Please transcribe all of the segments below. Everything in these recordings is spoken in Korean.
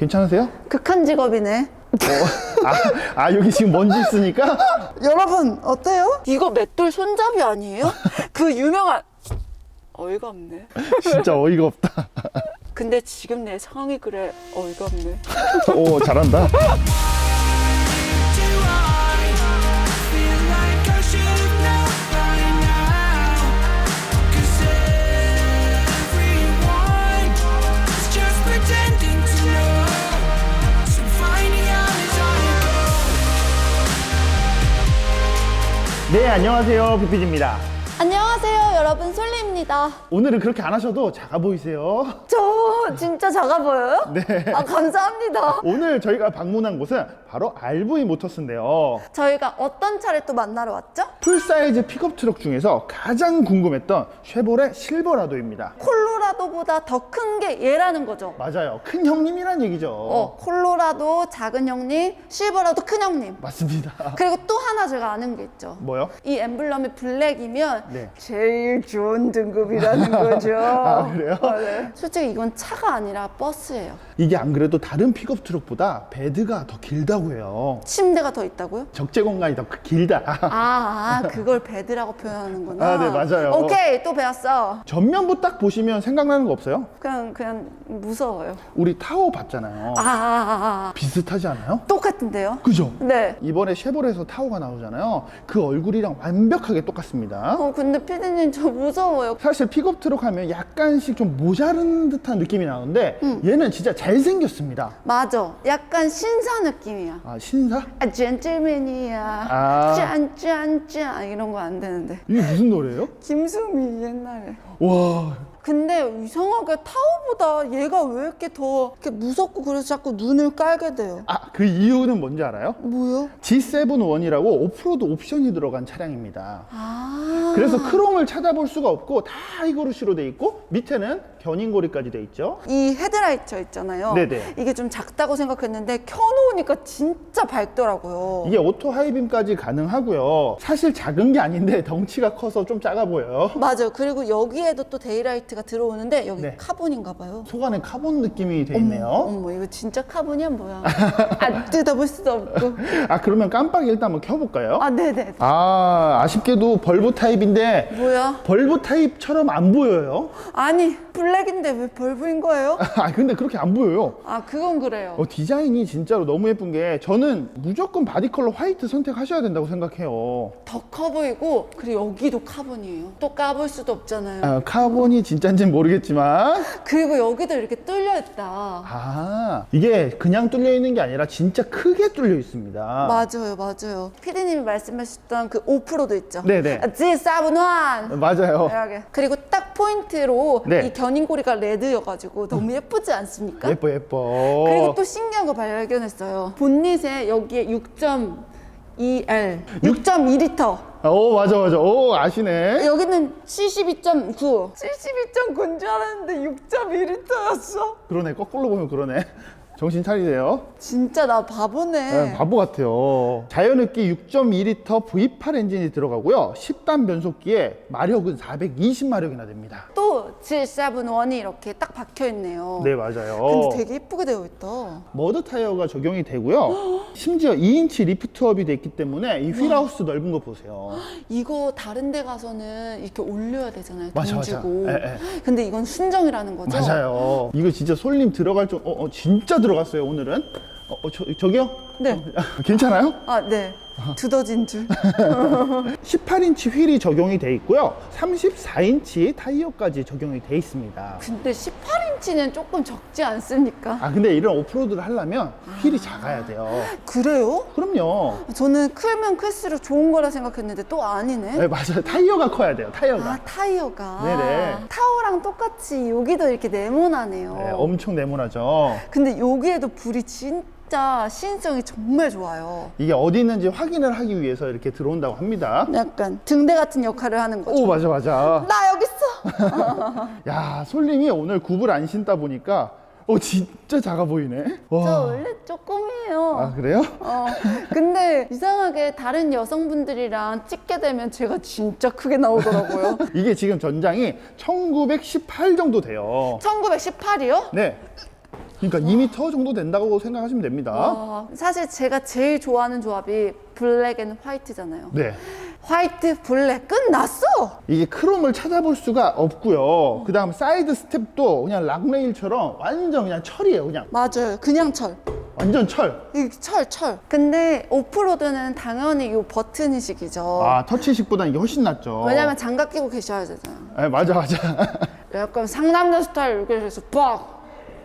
괜찮으세요? 극한 직업이네. 아, 아 여기 지금 먼지 있으니까 여러분 어때요? 이거 맷돌 손잡이 아니에요? 그 유명한 어이가 없네. 진짜 어이가 없다. 근데 지금 내 상황이 그래 어이가 없네. 오 잘한다. 네 안녕하세요 비피디입니다. 안녕하세요 여러분 솔리입니다. 오늘은 그렇게 안 하셔도 작아 보이세요. 저 진짜 작아 보여요? 네. 아 감사합니다. 오늘 저희가 방문한 곳은 바로 RV 모터스인데요. 저희가 어떤 차를 또 만나러 왔죠? 풀사이즈 픽업 트럭 중에서 가장 궁금했던 쉐보레 실버라도입니다. 콜로라도보다 더 큰 게 얘라는 거죠. 맞아요. 큰 형님이란 얘기죠. 어, 콜로라도 작은 형님, 실버라도 큰 형님. 맞습니다. 그리고 또 하나 제가 아는 게 있죠. 뭐요? 이 엠블럼이 블랙이면 네. 제일 좋은 등급이라는 거죠. 아, 그래요? 네. 솔직히 이건 차가 아니라 버스예요. 이게 안 그래도 다른 픽업 트럭보다 베드가 더 길다고 해요. 침대가 더 있다고요? 적재 공간이 더 길다. 아, 아 그걸 베드라고 표현하는구나. 아, 네, 맞아요. 오케이, 또 배웠어. 전면부 딱 보시면 생각나는 거 없어요? 그냥, 그냥 무서워요. 우리 타워 봤잖아요. 아, 아, 아, 아. 비슷하지 않아요? 똑같은데요? 그죠? 네. 이번에 쉐보레에서 타워가 나오잖아요. 그 얼굴이랑 완벽하게 똑같습니다. 어, 근데 피디님 저 무서워요. 사실 픽업 트럭 하면 약간씩 좀 모자른 듯한 느낌이 나는데 음. 얘는 진짜 잘생겼습니다. 맞아. 약간 신사 느낌이야. 아 신사? 아, 젠틀맨이야. 아. 짠짠짠 이런 거 안 되는데. 이게 무슨 노래예요? 김수미 옛날에. 와 근데 이상하게 타워보다 얘가 왜 이렇게 더 이렇게 무섭고 그래서 자꾸 눈을 깔게 돼요. 아, 그 이유는 뭔지 알아요? 뭐요? G7-1이라고 오프로드 옵션이 들어간 차량입니다. 아. 그래서 크롬을 찾아볼 수가 없고 다 이거루시로 돼 있고 밑에는 견인고리까지 돼 있죠. 이 헤드라이트 있잖아요. 네네. 이게 좀 작다고 생각했는데 켜놓으니까 진짜 밝더라고요. 이게 오토 하이빔까지 가능하고요. 사실 작은 게 아닌데 덩치가 커서 좀 작아 보여요. 맞아요. 그리고 여기에도 또 데이라이트가 들어오는데 여기 네. 카본인가 봐요. 속 안에 카본 느낌이 돼 있네요. 어머 이거 진짜 카본이야 뭐야? 안 뜯어볼 수도 없고. 아 그러면 깜빡이 일단 한번 켜볼까요? 아 네네. 아 아쉽게도 벌브 타입 인데 뭐야? 벌브 타입처럼 안 보여요. 아니 블랙인데 왜 벌브인 거예요? 아 근데 그렇게 안 보여요. 아 그건 그래요. 어, 디자인이 진짜로 너무 예쁜 게 저는 무조건 바디 컬러 화이트 선택하셔야 된다고 생각해요. 더 커 보이고 그리고 여기도 카본이에요. 또 까볼 수도 없잖아요. 아, 카본이 진짜인지는 모르겠지만 그리고 여기도 이렇게 뚫려 있다. 아 이게 그냥 뚫려 있는 게 아니라 진짜 크게 뚫려 있습니다. 맞아요, 맞아요. 피디님이 말씀하셨던 그 오프로드 있죠. 네네. G7-1 맞아요. 이렇게. 그리고 딱 포인트로 네. 이 견인고리가 레드여가지고 너무 예쁘지 않습니까? 예뻐 예뻐. 그리고 또 신기한 거 발견했어요. 본닛에 여기에 6.2L, 6.2리터. 오 맞아 맞아. 오 아시네. 여기는 72.9. 72.9인 줄 알았는데 6.2리터였어. 그러네 거꾸로 보면 그러네. 정신 차리세요. 진짜 나 바보네. 네, 바보 같아요. 자연흡기 6.2L V8 엔진이 들어가고요. 10단 변속기에 마력은 420마력이나 됩니다. 또 G7-1이 이렇게 딱 박혀 있네요. 네 맞아요. 근데 되게 예쁘게 되어 있다. 머드 타이어가 적용이 되고요. 심지어 2인치 리프트업이 돼 있기 때문에 이 휠하우스 넓은 거 보세요. 이거 다른 데 가서는 이렇게 올려야 되잖아요. 돈 맞아, 맞아. 주고. 예, 예. 근데 이건 순정이라는 거죠? 맞아요. 이거 진짜 솔님 들어갈 좀, 어, 어, 진짜 들어 갔어요, 오늘은. 어, 어, 저, 저기요? 네. 어, 괜찮아요? 아, 네. 두더진 줄. 18인치 휠이 적용이 돼 있고요. 34인치 타이어까지 적용이 돼 있습니다. 근데 18인치는 조금 적지 않습니까? 아, 근데 이런 오프로드를 하려면 휠이 작아야 돼요. 그래요? 그럼요. 저는 크면 클수록 좋은 거라 생각했는데 또 아니네. 네, 맞아요. 타이어가 커야 돼요, 타이어가. 아, 타이어가. 네네. 타워랑 똑같이 여기도 이렇게 네모나네요. 네, 엄청 네모나죠. 근데 여기에도 불이 진짜 시인성이 정말 좋아요. 이게 어디 있는지 확인을 하기 위해서 이렇게 들어온다고 합니다. 약간 등대 같은 역할을 하는 거죠. 오, 맞아, 맞아. 나 여기 있어. 야, 솔님이 오늘 굽을 안 신다 보니까, 어, 진짜 작아 보이네. 와. 저 원래 조금이에요. 아, 그래요? 어, 근데 이상하게 다른 여성분들이랑 찍게 되면 제가 진짜 크게 나오더라고요. 이게 지금 전장이 1918 정도 돼요. 1918이요? 네. 그러니까 2m 정도 된다고 생각하시면 됩니다. 아, 사실 제가 제일 좋아하는 조합이 블랙 앤 화이트잖아요. 네. 화이트, 블랙 끝났어. 이게 크롬을 찾아볼 수가 없고요. 그 다음 사이드 스텝도 그냥 락레일처럼 완전 그냥 철이에요. 그냥 맞아요. 그냥 철. 완전 철. 이 철, 철. 근데 오프로드는 당연히 이 버튼이식이죠. 아, 터치식보다 이게 훨씬 낫죠. 왜냐면 장갑 끼고 계셔야 되잖아요. 네, 맞아, 맞아. 약간 상남자 스타일 이렇게 해서 빡!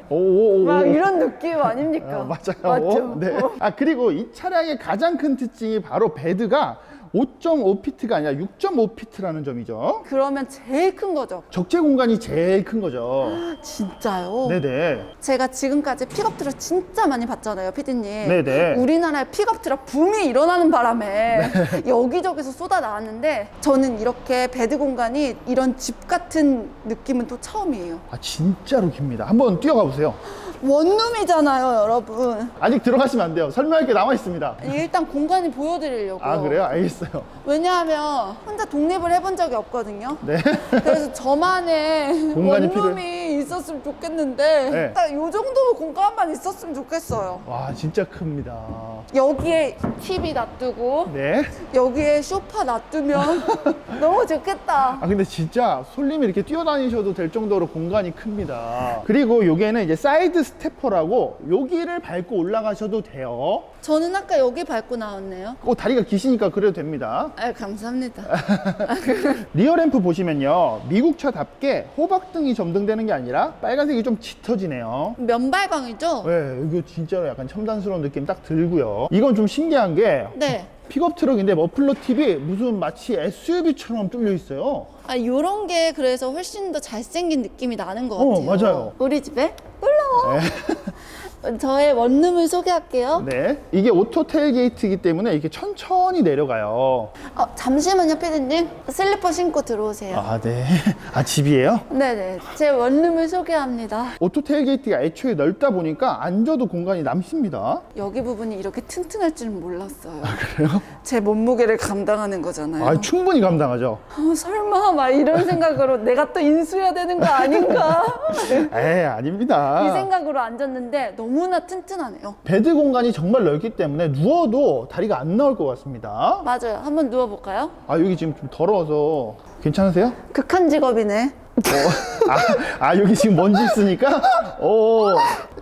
오오오. 막 이런 느낌 아닙니까? 아, 맞아요. 맞죠? 네. 아 그리고 이 차량의 가장 큰 특징이 바로 베드가 5.5피트가 아니라 6.5피트라는 점이죠. 그러면 제일 큰 거죠. 적재 공간이 제일 큰 거죠. 진짜요? 네네. 제가 지금까지 픽업 트럭 진짜 많이 봤잖아요, 피디님. 네네. 우리나라에 픽업 트럭 붐이 일어나는 바람에 네. 여기저기서 쏟아 나왔는데 저는 이렇게 베드 공간이 이런 집 같은 느낌은 또 처음이에요. 아 진짜로 깁니다. 한번 뛰어가 보세요. 원룸이잖아요, 여러분. 아직 들어가시면 안 돼요. 설명할 게 남아 있습니다. 일단 공간이 보여드리려고. 아 그래요? 알겠어요. 왜냐하면 혼자 독립을 해본 적이 없거든요. 네. 그래서 저만의 공간이 원룸이 있었으면 좋겠는데 네. 딱이 정도 공간만 있었으면 좋겠어요. 와 진짜 큽니다. 여기에 TV 놔두고 네. 여기에 소파 놔두면 너무 좋겠다. 아 근데 진짜 솔님이 이렇게 뛰어다니셔도 될 정도로 공간이 큽니다. 그리고 여기에는 이제 사이드 스태퍼라고 여기를 밟고 올라가셔도 돼요. 저는 아까 여기 밟고 나왔네요. 어, 다리가 기시니까 그래도 됩니다. 아 감사합니다. 리어 램프 보시면요. 미국 차답게 호박등이 점등되는 게 아니라 빨간색이 좀 짙어지네요. 면발광이죠? 네, 이거 진짜로 약간 첨단스러운 느낌 딱 들고요. 이건 좀 신기한 게 네. 픽업 트럭인데 머플러 팁이 무슨 마치 SUV처럼 뚫려 있어요. 아 요런 게 그래서 훨씬 더 잘생긴 느낌이 나는 것 어, 같아요. 맞아요. 우리 집에 놀러와. 저의 원룸을 소개할게요. 네. 이게 오토 테일게이트이기 때문에 이렇게 천천히 내려가요. 어, 잠시만요, 피디님. 슬리퍼 신고 들어오세요. 아, 네. 아, 집이에요? 네네. 제 원룸을 소개합니다. 오토 테일게이트가 애초에 넓다 보니까 앉아도 공간이 남습니다. 여기 부분이 이렇게 튼튼할 줄은 몰랐어요. 그래요? 제 몸무게를 감당하는 거잖아요. 아, 충분히 감당하죠. 어, 설마 막 이런 생각으로 내가 또 인수해야 되는 거 아닌가? 에이, 아닙니다. 이 생각으로 앉았는데 너무 나 튼튼하네요. 베드 공간이 정말 넓기 때문에 누워도 다리가 안 나올 것 같습니다. 맞아요. 한번 누워볼까요? 아, 여기 지금 좀 더러워서 괜찮으세요? 극한 직업이네. 아, 아, 여기 지금 먼지 있으니까? 오.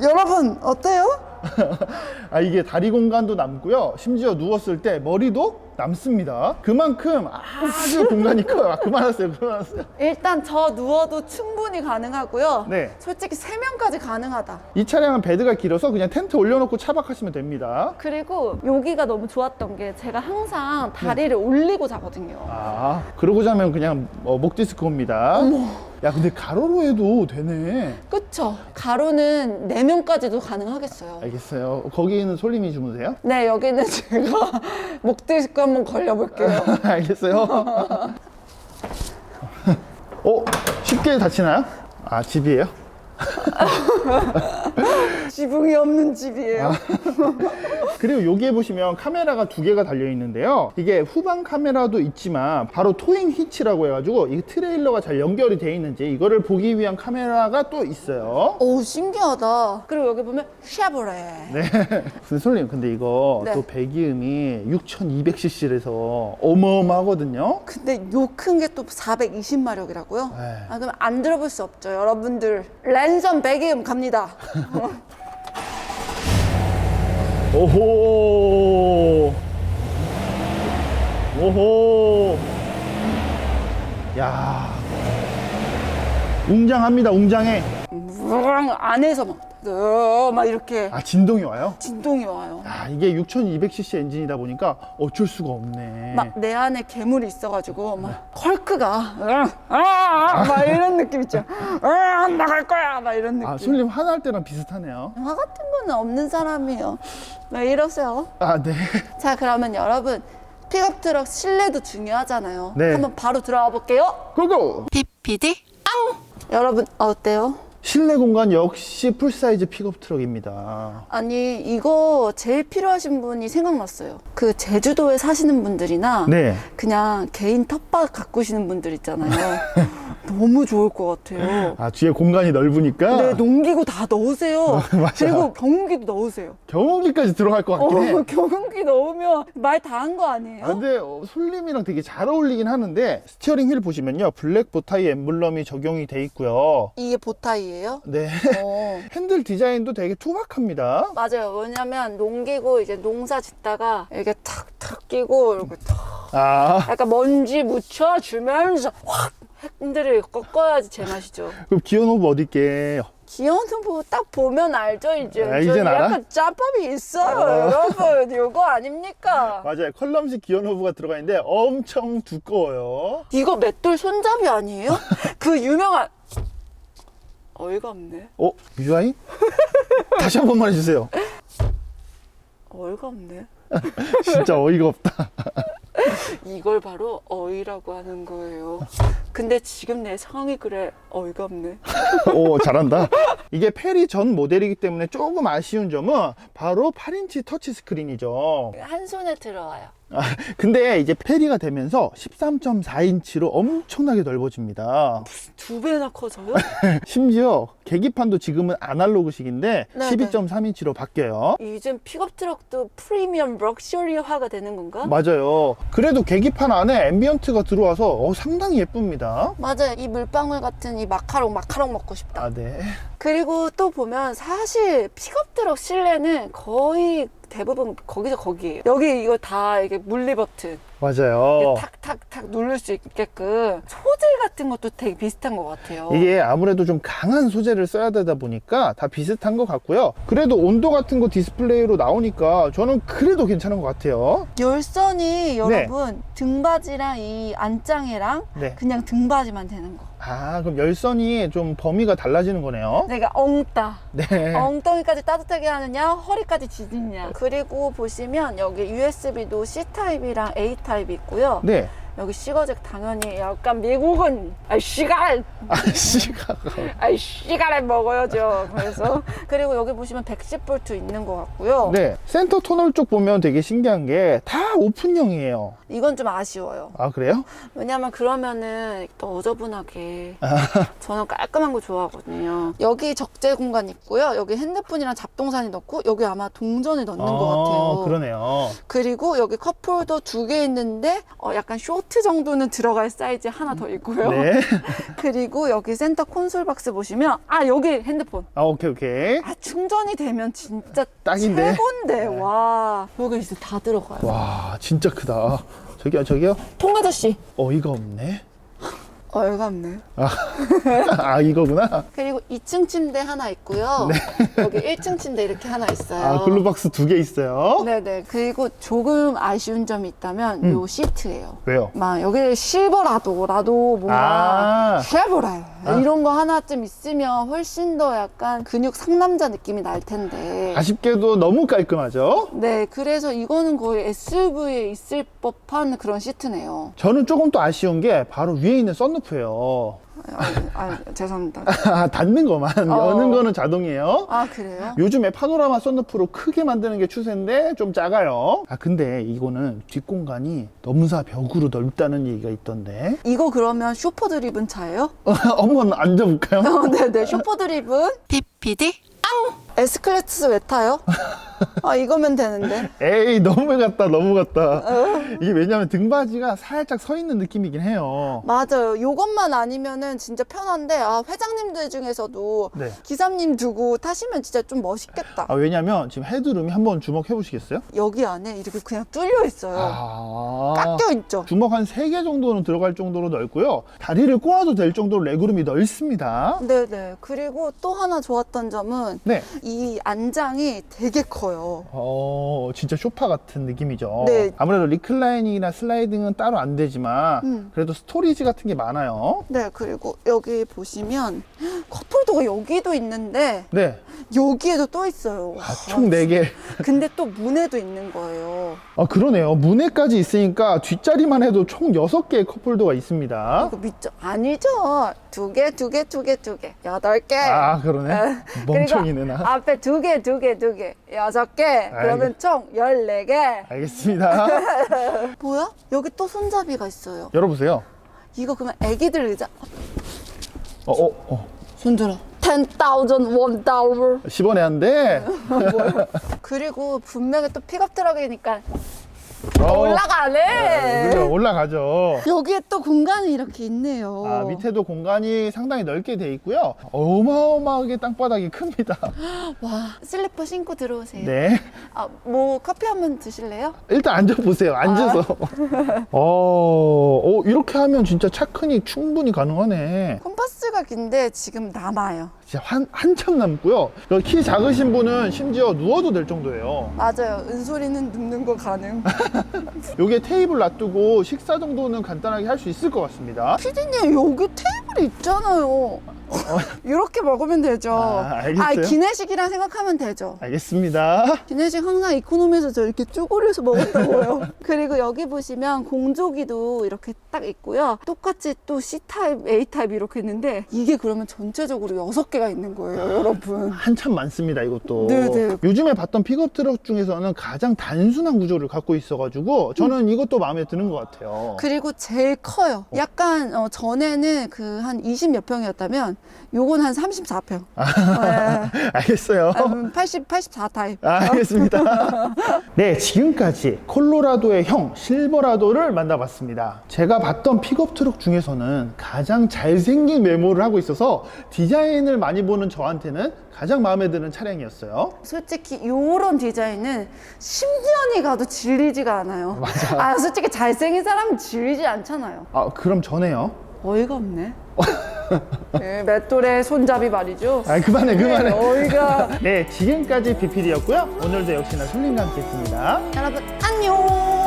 여러분 어때요? 아, 이게 다리 공간도 남고요. 심지어 누웠을 때 머리도 남습니다. 그만큼 아주 공간이 커요. 아, 그만하세요. 그만하세요. 일단 저 누워도 충분히 가능하고요. 네. 솔직히 세명까지 가능하다. 이 차량은 베드가 길어서 그냥 텐트 올려놓고 차박하시면 됩니다. 그리고 여기가 너무 좋았던 게 제가 항상 다리를 올리고 자거든요. 아, 그러고 자면 그냥 어, 목 디스크입니다. 야, 근데 가로로 해도 되네. 그쵸? 가로는 네명까지도 가능하겠어요. 알겠어요. 거기는 솔님이 주무세요? 네, 여기는 제가 목 디스크 한번 걸려볼게요. 알겠어요. 어? 쉽게 다치나요? 아, 집이에요? 지붕이 없는 집이에요. 그리고 여기에 보시면 카메라가 두 개가 달려 있는데요. 이게 후방 카메라도 있지만 바로 토잉 히치라고 해가지고 이 트레일러가 잘 연결이 돼 있는지 이거를 보기 위한 카메라가 또 있어요. 오, 신기하다. 그리고 여기 보면 샤브레. 네. 근데 솔님, 근데 이거 네. 또 배기음이 6200cc라서 어마어마하거든요. 근데 요 큰 게 또 420마력이라고요? 네. 아, 그럼 안 들어볼 수 없죠, 여러분들. 랜선 배기음 갑니다. 오호. 오호. 야. 웅장합니다, 웅장해. 안에서 막, 어, 막 이렇게 아, 진동이 와요? 진동이 와요. 아, 이게 6200cc 엔진이다 보니까 어쩔 수가 없네. 막 내 안에 괴물이 있어가지고 막 헐크가 으아, 아, 막 이런 느낌 있죠. 아, 나갈 거야, 막 이런 느낌. 아, 솔님 화날 때랑 비슷하네요. 화 같은 거는 없는 사람이에요. 왜 이러세요? 아, 네. 자, 그러면 여러분 픽업 트럭 실내도 중요하잖아요. 네. 한번 바로 들어가 볼게요. 고고! PPD 앙! 여러분 어때요? 실내 공간 역시 풀사이즈 픽업 트럭입니다. 아니 이거 제일 필요하신 분이 생각났어요. 그 제주도에 사시는 분들이나 네. 그냥 개인 텃밭 가꾸시는 분들 있잖아요. 너무 좋을 것 같아요. 아, 뒤에 공간이 넓으니까 네, 농기구 다 넣으세요. 맞아요. 그리고 경운기도 넣으세요. 경운기까지 들어갈 것 같긴 해. 어, 경운기 넣으면 말 다 한 거 아니에요? 아, 근데 어, 솔림이랑 되게 잘 어울리긴 하는데 스티어링 휠 보시면요 블랙 보타이 엠블럼이 적용이 돼 있고요 이게 보타이예요? 네 어. 핸들 디자인도 되게 투박합니다 맞아요. 왜냐면 농기구 이제 농사 짓다가 이렇게 탁탁 끼고 이렇게 탁 아 약간 먼지 묻혀주면서 확 핸들을 꺾어야지 제맛이죠. 그럼 기어 노브 어딜게 기어는 뭐딱 보면 알죠 이제. 아, 이젠 알아? 약간 짬밥이 있어요, 여러분. 이거 아닙니까? 맞아요 컬럼식 기어 노브가 들어가 있는데 엄청 두꺼워요 이거 맷돌 손잡이 아니에요? 그 유명한 어이가 없네. 어? 유아인? 다시 한 번만 해주세요 어이가 없네. 진짜 어이가 없다 이걸 바로 어이라고 하는 거예요. 근데 지금 내 상황이 그래. 어이가 없네. 오 잘한다 이게 페리 전 모델이기 때문에 조금 아쉬운 점은 바로 8인치 터치 스크린이죠 한 손에 들어와요. 아, 근데 이제 페리가 되면서 13.4인치로 엄청나게 넓어집니다. 두 배나 커져요? 심지어 계기판도 지금은 아날로그식인데 네, 12.3인치로 바뀌어요. 요즘 픽업 트럭도 프리미엄 럭셔리화가 되는 건가? 맞아요. 그래도 계기판 안에 앰비언트가 들어와서 어, 상당히 예쁩니다. 맞아요. 이 물방울 같은 이 마카롱 마카롱 먹고 싶다. 아, 네. 그리고 또 보면 사실 픽업 트럭 실내는 거의 대부분 거기서 거기에요. 여기 이거 다 이게 물리 버튼 맞아요. 탁탁탁 누를 수 있게끔 소재 같은 것도 되게 비슷한 것 같아요. 이게 아무래도 좀 강한 소재를 써야 되다 보니까 다 비슷한 것 같고요. 그래도 온도 같은 거 디스플레이로 나오니까 저는 그래도 괜찮은 것 같아요. 열선이 여러분 등받이랑 이 안장이랑 네. 그냥 등받이만 되는 거. 아, 그럼 열선이 좀 범위가 달라지는 거네요. 내가 엉따. 네. 엉덩이까지 따뜻하게 하느냐, 허리까지 지지냐. 그리고 보시면 여기 USB도 C 타입이랑 A 타입 이 있고요. 네. 여기 시거잭 당연히 약간 미국은 아 시갈 아, 씨가. 아 시갈에 먹어야죠. 그래서 그리고 여기 보시면 110V 있는 것 같고요. 네. 센터 터널 쪽 보면 되게 신기한 게 다 오픈형이에요. 이건 좀 아쉬워요. 아, 그래요? 왜냐면 그러면은 또 어저분하게 저는 깔끔한 거 좋아하거든요. 여기 적재 공간 있고요. 여기 핸드폰이랑 잡동사니 넣고 여기 아마 동전을 넣는 것 같아요. 그러네요. 그리고 여기 컵홀더 두 개 있는데 어, 약간 쇼트 정도는 들어갈 사이즈 하나 더 있고요. 네. 그리고 여기 센터 콘솔 박스 보시면 아 여기 핸드폰. 아, 오케이, 오케이. 아 충전이 되면 진짜 딱인데? 최고인데 와 여기 이제 다 들어가요. 와, 진짜 크다. 저기요, 저기요. 통아저씨 어이가 없네. 어이가 없네. 아, 이거구나. 그리고 2층 침대 하나 있고요. 여기 1층 침대 이렇게 하나 있어요. 네. 아, 글루박스 두 개 있어요. 네네. 그리고 조금 아쉬운 점이 있다면 음. 요 시트예요. 왜요? 막 여기 실버라도 라도 뭔가 아. 쉐보레 아. 이런 거 하나쯤 있으면 훨씬 더 약간 근육 상남자 느낌이 날 텐데. 아쉽게도 너무 깔끔하죠? 네, 그래서 이거는 거의 SUV에 있을 법한 그런 시트네요. 저는 조금 또 아쉬운 게 바로 위에 있는 썬루프 예요. 아, 아, 죄송합니다. 아, 닫는 것만. 어. 여는 거는 자동이에요. 아, 그래요? 요즘에 파노라마 썬루프로 크게 만드는 게 추세인데 좀 작아요. 아 근데 이거는 뒷공간이 넘사 벽으로 넓다는 얘기가 있던데. 이거 그러면 슈퍼 드리븐 차예요? 한번 앉아볼까요? 어, 네네. 슈퍼 드리븐. PPD 에스클래스 왜 타요? 아, 이거면 되는데. 에이 너무 갔다 너무 갔다. 어. 이게 왜냐면 등받이가 살짝 서 있는 느낌이긴 해요. 맞아요. 요것만 아니면은 진짜 편한데, 아, 회장님들 중에서도 네. 기사님 두고 타시면 진짜 좀 멋있겠다. 아 왜냐면 지금 헤드룸이 한번 주목해 보시겠어요? 여기 안에 이렇게 그냥 뚫려 있어요. 아. 깎여 있죠. 주먹 한 세 개 정도는 들어갈 정도로 넓고요. 다리를 꼬아도 될 정도로 레그룸이 넓습니다. 네네. 그리고 또 하나 좋았던 점은 네. 이 안장이 되게 커요. 어, 진짜 쇼파 같은 느낌이죠. 네. 아무래도 리클라 이닝이나 슬라이딩은 따로 안 되지만 음. 그래도 스토리지 같은 게 많아요. 네, 그리고 여기 보시면 컵홀더가 여기도 있는데 네. 여기에도 또 있어요. 아, 총 네 개 근데 또 문에도 있는 거예요. 아, 그러네요. 문에까지 있으니까 뒷자리만 해도 총 여섯 개의 컵홀더가 있습니다. 이거 믿죠? 아니죠. 두 개, 두 개, 두 개, 두 개. 여덟 개. 아, 그러네. 에, 멍청이네, 그리고 나. 앞에 두 개, 두 개, 두 개. 여섯 개. 그러면 총 열네 개. 알겠습니다. 뭐야? 여기 또 손잡이가 있어요. 열어보세요. 이거 그러면 애기들 의자. 어, 어, 어. 손들어. 10,000 원 달러. 10원에 한 대. 그리고 분명히 또 픽업 트럭이니까 어. 올라가네. 그래요, 올라가죠. 여기에 또 공간이 이렇게 있네요. 아, 밑에도 공간이 상당히 넓게 돼 있고요. 어마어마하게 땅바닥이 큽니다. 와, 슬리퍼 신고 들어오세요. 네. 아, 뭐 커피 한 번 드실래요? 일단 앉아보세요. 앉아서. 어, 어, 이렇게 하면 진짜 차크니 충분히 가능하네. 콤파스가 긴데 지금 남아요. 진짜 한, 한참 남고요. 그키 작으신 분은 심지어 누워도 될 정도예요. 맞아요. 은솔이는 눕는 거 가능. 요게 테이블 놔두고 식사 정도는 간단하게 할 수 있을 것 같습니다. 피디님 여기 테이블 있잖아요. 이렇게 먹으면 되죠. 아, 알겠어요. 기내식이랑 생각하면 되죠. 알겠습니다. 기내식 항상 이코노미에서 저 이렇게 쪼그려서 먹었다고요. 그리고 여기 보시면 공조기도 이렇게 딱 있고요. 똑같이 또 C타입, A타입 이렇게 있는데 이게 그러면 전체적으로 여섯 개가 있는 거예요, 여러분. 한참 많습니다, 이것도. 네네. 요즘에 봤던 픽업 트럭 중에서는 가장 단순한 구조를 갖고 있어가지고 저는 이것도 마음에 드는 것 같아요. 그리고 제일 커요. 약간 어, 전에는 그 한 20 몇 평이었다면 요건 한 34평. 네. 알겠어요. 아, 80, 84 타입. 아, 알겠습니다. 네, 지금까지 콜로라도의 형 실버라도를 만나봤습니다. 제가 봤던 픽업 트럭 중에서는 가장 잘생긴 메모를 하고 있어서 디자인을 많이 보는 저한테는 가장 마음에 드는 차량이었어요. 솔직히 요런 디자인은 10년이 가도 질리지가 않아요. 맞아. 아, 솔직히 잘생긴 사람은 질리지 않잖아요. 아, 그럼 전에요? 어이가 없네. 네, 맷돌의 손잡이 말이죠. 아, 그만해, 네, 그만해. 어이가. 네, 지금까지 BPD였고요. 오늘도 역시나 솔님과 함께 했습니다. 여러분, 안녕!